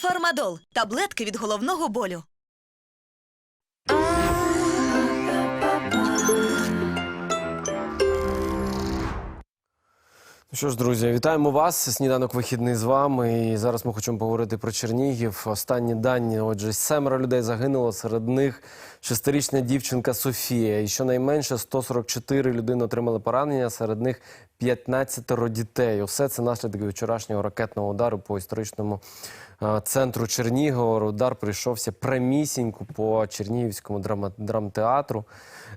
Фармадол таблетки від головного болю. Ну Що ж, друзі, вітаємо вас. Сніданок вихідний з вами. І зараз ми хочемо поговорити про Чернігів. Останні дані. Отже, семеро людей загинуло. Серед них шестирічна дівчинка Софія. І щонайменше 144 людини отримали поранення. Серед них 15 дітей. Усе це наслідки вчорашнього ракетного удару по історичному е, центру Чернігова. Удар прийшовся прямісінько по Чернігівському драмтеатру,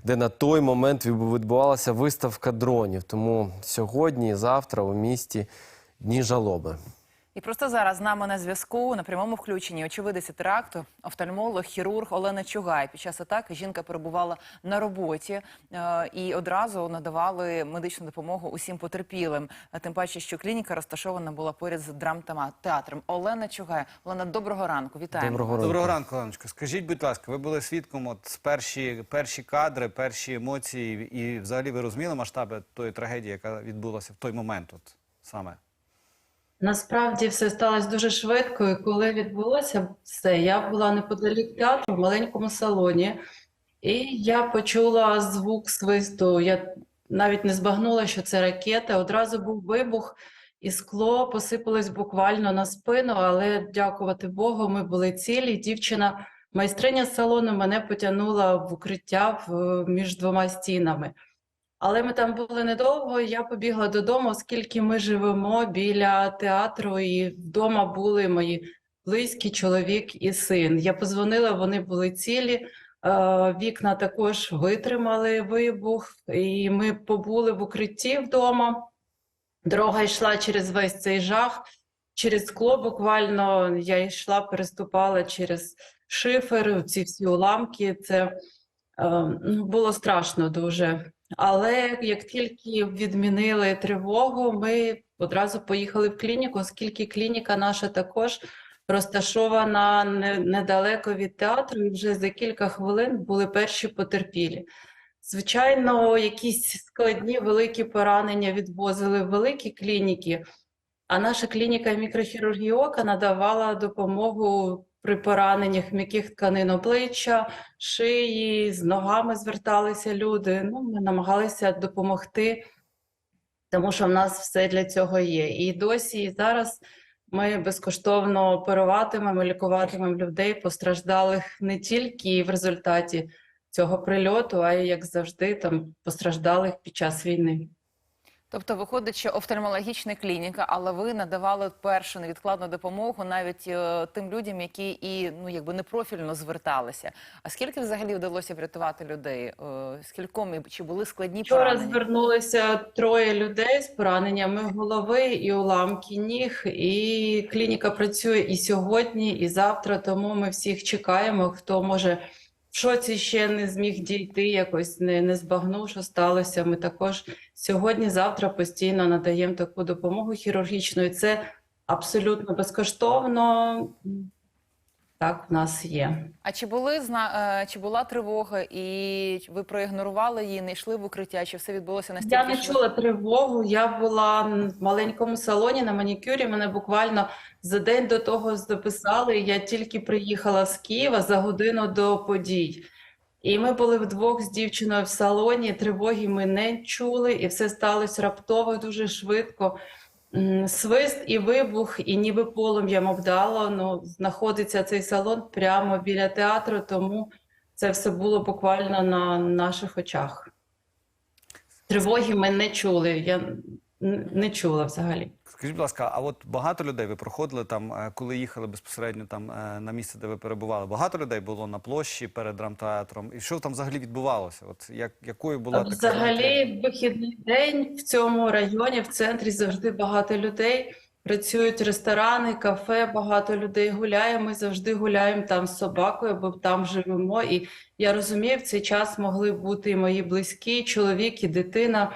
де на той момент відбу- відбувалася виставка дронів. Тому сьогодні і завтра у місті дні жалоби. І просто зараз з нами на зв'язку на прямому включенні очевидець теракту, офтальмолог, хірург Олена Чугай. Під час атаки жінка перебувала на роботі е, і одразу надавали медичну допомогу усім потерпілим. А Тим паче, що клініка розташована була поряд з драмтеатром. Олена Чугай. Олена, доброго ранку. Вітаємо. Доброго ранку. Доброго ранку, Оленочко. Скажіть, будь ласка, ви були свідком от з перші, перші кадри, перші емоції, і взагалі ви розуміли масштаби тої трагедії, яка відбулася в той момент, от саме? Насправді все сталося дуже швидко, і коли відбулося все, я була неподалік театру в маленькому салоні, і я почула звук свисту. Я навіть не збагнула, що це ракета. Одразу був вибух, і скло посипалось буквально на спину, але дякувати Богу, ми були цілі. Дівчина, майстриня салону, мене потягнула в укриття між двома стінами. Але ми там були недовго, я побігла додому, оскільки ми живемо біля театру, і вдома були мої близькі чоловік і син. Я позвонила, вони були цілі. е, Вікна також витримали вибух, і ми побули в укритті вдома. Дорога йшла через весь цей жах, через скло буквально я йшла, переступала через шифер, ці всі уламки. Це е, ну, було страшно дуже. Але як тільки відмінили тривогу, ми одразу поїхали в клініку, оскільки клініка наша також розташована недалеко від театру, і вже за кілька хвилин були перші потерпілі. Звичайно, якісь складні великі поранення відвозили в великі клініки, а наша клініка мікрохірургії ока надавала допомогу при пораненнях м'яких тканин обличчя, шиї, з ногами зверталися люди. Ну, ми намагалися допомогти, тому що в нас все для цього є. І досі, і зараз ми безкоштовно оперуватимемо, лікуватимемо людей, постраждалих не тільки в результаті цього прильоту, а й як завжди, там постраждалих під час війни. Тобто виходить, що офтальмологічна клініка, але ви надавали першу невідкладну допомогу навіть е, тим людям, які і ну якби непрофільно зверталися. А скільки взагалі вдалося врятувати людей? Е, скільком і чи були складні Вчора поранення? звернулися троє людей з пораненнями голови і уламки ніг, і клініка працює і сьогодні, і завтра. Тому ми всіх чекаємо. Хто може в шоці ще не зміг дійти, якось не, не збагнув, що сталося. Ми також сьогодні, завтра постійно надаємо таку допомогу хірургічну. І це абсолютно безкоштовно. Так, в нас є. А чи були зна... е, чи була тривога, і ви проігнорували її, не йшли в укриття? Чи все відбулося настільки? Я не чула тривогу. Я була в маленькому салоні на манікюрі. Мене буквально за день до того записали. Я тільки приїхала з Києва за годину до подій. І ми були вдвох з дівчиною в салоні. Тривоги ми не чули, і все сталося раптово, дуже швидко. Свист і вибух, і ніби полум'ям обдало. Ну, знаходиться цей салон прямо біля театру, тому це все було буквально на наших очах. Тривоги ми не чули. Я не чула взагалі. Скажіть, будь ласка, а от багато людей ви проходили там, е, коли їхали безпосередньо там е, на місце, де ви перебували? Багато людей було на площі перед драмтеатром? І що там взагалі відбувалося? От як, якою була така Взагалі, вихідний день в цьому районі, в центрі завжди багато людей. Працюють ресторани, кафе, багато людей гуляє. Ми завжди гуляємо там з собакою, бо там живемо. І я розумію, в цей час могли бути і мої близькі, чоловік, і дитина.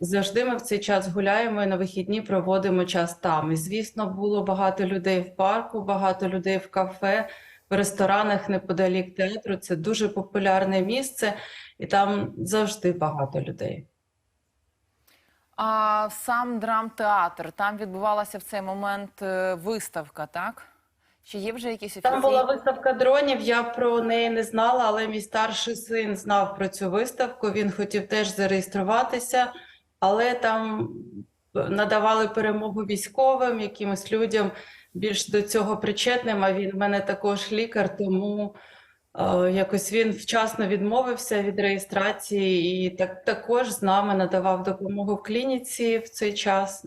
Завжди ми в цей час гуляємо і на вихідні проводимо час там. І, звісно, було багато людей в парку, багато людей в кафе, в ресторанах неподалік театру. Це дуже популярне місце, і там завжди багато людей. А сам драмтеатр, там відбувалася в цей момент е, виставка, так? Чи є вже якісь Там була виставка дронів, я про неї не знала, але мій старший син знав про цю виставку. Він хотів теж зареєструватися, але там надавали перемогу військовим, якимось людям більш до цього причетним. А він в мене також лікар, тому е, якось він вчасно відмовився від реєстрації і так також з нами надавав допомогу в клініці в цей час.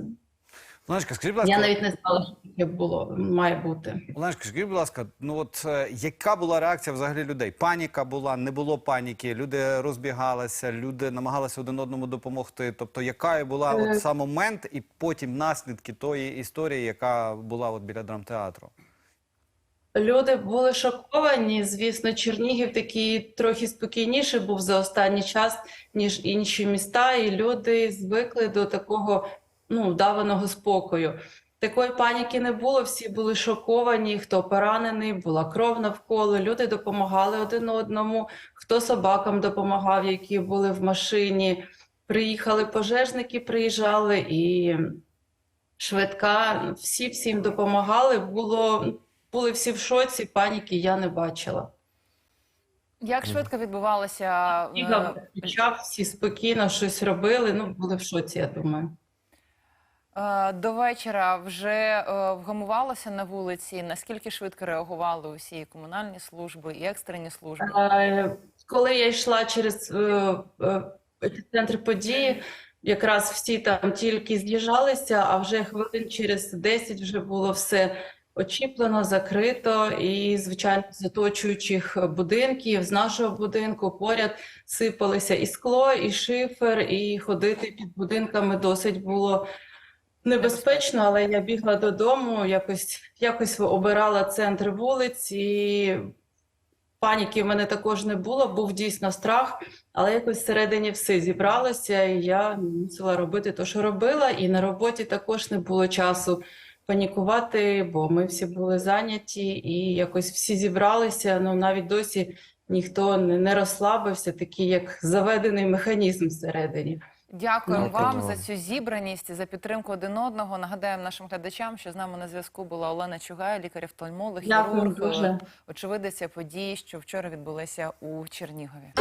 Оленочка, скажіть, будь ласка, Я навіть не знала, що таке було має бути. Оленочка, скажіть, будь ласка, ну от е, яка була реакція взагалі людей? Паніка була, не було паніки, люди розбігалися, люди намагалися один одному допомогти. Тобто, яка була Е. от сам момент і потім наслідки тої історії, яка була от біля драмтеатру? Люди були шоковані. Звісно, Чернігів такий трохи спокійніший був за останній час, ніж інші міста, і люди звикли до такого ну, вдаваного спокою. Такої паніки не було, всі були шоковані, хто поранений, була кров навколо, люди допомагали один одному, хто собакам допомагав, які були в машині. Приїхали пожежники, приїжджали і швидка, всі всім допомагали. Було були всі в шоці, паніки я не бачила. Як швидко відбувалося? е, почав, всі спокійно щось робили. Ну, були в шоці, я думаю. Е, До вечора вже е, вгамувалося на вулиці. Наскільки швидко реагували усі комунальні служби і екстрені служби? Е, Коли я йшла через центр події, якраз всі там тільки з'їжджалися, а вже хвилин через 10 вже було все очіплено, закрито, і, звичайно, з оточуючих будинків, з нашого будинку поряд сипалися і скло, і шифер, і ходити під будинками досить було небезпечно, але я бігла додому, якось, якось обирала центр вулиць, і паніки в мене також не було, був дійсно страх, але якось всередині все зібралося, і я мусила робити те, що робила, і на роботі також не було часу панікувати, бо ми всі були зайняті, і якось всі зібралися, ну навіть досі ніхто не, розслабився, такий як заведений механізм всередині. Дякуємо Дякую вам вам. за цю зібраність, за підтримку один одного. Нагадаємо нашим глядачам, що з нами на зв'язку була Олена Чугай, лікар-офтальмолог, Дякую хірург, очевидиця подій, що вчора відбулися у Чернігові.